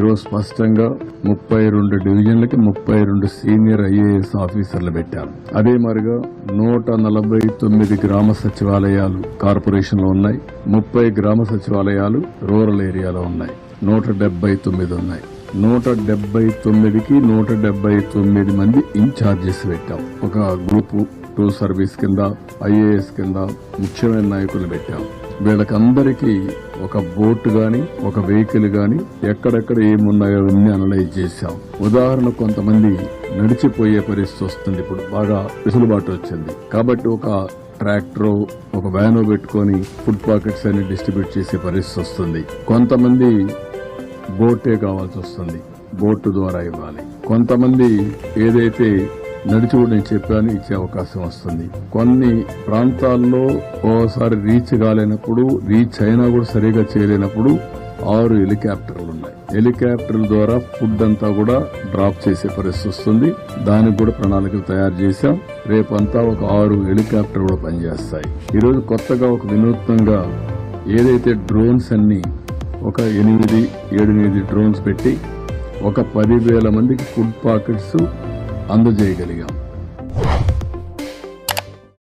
ఈరోజు స్పష్టంగా ముప్పై రెండు డివిజన్లకి ముప్పై రెండు సీనియర్ ఐఏఎస్ ఆఫీసర్లు పెట్టాం అదే మరిగా నూట నలభై తొమ్మిది గ్రామ సచివాలయాలు కార్పొరేషన్లో ఉన్నాయి. ముప్పై గ్రామ సచివాలయాలు రూరల్ ఏరియాలో ఉన్నాయి. నూట డెబ్బై తొమ్మిది ఉన్నాయి. నూట డెబ్బై తొమ్మిదికి నూట డెబ్బై తొమ్మిది మంది ఇన్ఛార్జెస్ పెట్టాం. ఒక గ్రూప్ టూ సర్వీస్ కింద ఐఏఎస్ కింద ముఖ్యమైన నాయకులు పెట్టాం. వీళ్ళకందరికీ ఒక బోట్ గాని ఒక వెహికల్ గాని ఎక్కడెక్కడ ఏమున్నాయో అన్ని అనలైజ్ చేశాం. ఉదాహరణ కొంతమంది నడిచిపోయే పరిస్థితి వస్తుంది ఇప్పుడు. బాగా వెసులుబాటు వచ్చింది. కాబట్టి ఒక ట్రాక్టర్ ఒక వ్యాను పెట్టుకొని ఫుడ్ పాకెట్స్ అన్ని డిస్ట్రిబ్యూట్ చేసే పరిస్థితి వస్తుంది. కొంతమంది బోటే కావాల్సి వస్తుంది. బోటు ద్వారా ఇవ్వాలి. కొంతమంది ఏదైతే నడిచి కూడా నేను చెప్పాను ఇచ్చే అవకాశం వస్తుంది. కొన్ని ప్రాంతాల్లో ఓసారి రీచ్ కాలేనప్పుడు రీచ్ అయినా కూడా సరిగా చేయలేనప్పుడు ఆరు హెలికాప్టర్లు ఉన్నాయి. హెలికాప్టర్ల ద్వారా ఫుడ్ అంతా కూడా డ్రాప్ చేసే పరిస్థితి వస్తుంది. దానికి కూడా ప్రణాళికలు తయారు చేశాం. రేపంతా ఒక ఆరు హెలికాప్టర్ కూడా పనిచేస్తాయి. ఈరోజు కొత్తగా ఒక వినూత్నంగా ఏదైతే డ్రోన్స్ అన్ని ఒక ఎనిమిది ఏడెనిమిది డ్రోన్స్ పెట్టి ఒక పదివేల మందికి ఫుడ్ పాకెట్స్ अंदर